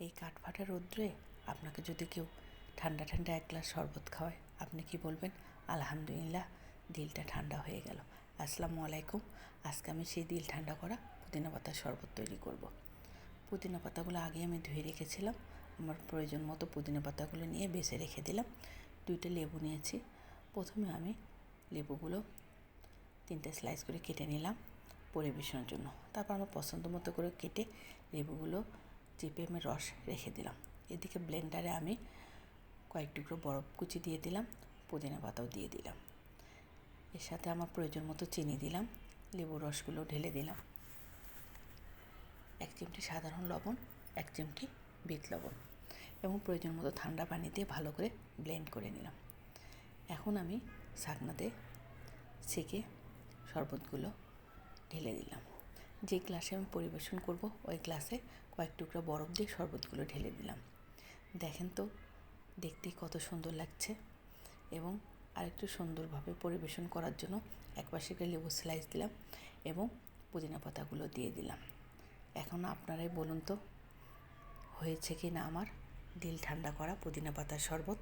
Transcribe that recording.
এই কাঠফাটা রৌদ্রে আপনাকে যদি কেউ ঠান্ডা ঠান্ডা এক গ্লাস শরবত খাওয়ায়, আপনি কি বলবেন? আলহামদুলিল্লাহ, দিলটা ঠান্ডা হয়ে গেল। আসসালামু আলাইকুম। আজকে আমি সেই দিল ঠান্ডা করা পুদিনা পাতার শরবত তৈরি করব। পুদিনা পাতাগুলো আগে আমি ধুয়ে রেখেছিলাম। আমার প্রয়োজন মতো পুদিনা পাতাগুলো নিয়ে বেছে রেখে দিলাম। দুইটা লেবু নিয়েছি। প্রথমে আমি লেবুগুলো তিনটে স্লাইস করে কেটে নিলাম পরিবেশনের জন্য। তারপর আমার পছন্দ মতো করে কেটে লেবুগুলো চিপে আমি রস রেখে দিলাম। এদিকে ব্লেন্ডারে আমি কয়েক টুকরো বরফ কুচি দিয়ে দিলাম, পুদিনা পাতাও দিয়ে দিলাম। এর সাথে আমার প্রয়োজন মতো চিনি দিলাম, লেবুর রসগুলো ঢেলে দিলাম। এক চিমটি সাধারণ লবণ, এক চিমটি বিট লবণ এবং প্রয়োজন মতো ঠান্ডা পানি দিয়ে ভালো করে ব্লেন্ড করে নিলাম। এখন আমি ছাকনাতে ছেঁকে শরবতগুলো ঢেলে দিলাম। যে গ্লাসে আমি পরিবেশন করব, ওই গ্লাসে কয়েক টুকরো বরফ দিয়ে শরবতগুলো ঢেলে দিলাম। দেখেন তো, দেখতে কত সুন্দর লাগছে এবং আরেকটু সুন্দরভাবে পরিবেশন করার জন্য এক পাশে একটা লেবু স্লাইস দিলাম এবং পুদিনা পাতাগুলো দিয়ে দিলাম। এখন আপনারাই বলুন তো, হয়েছে কি না আমার দিল ঠান্ডা করা পুদিনা পাতার শরবত?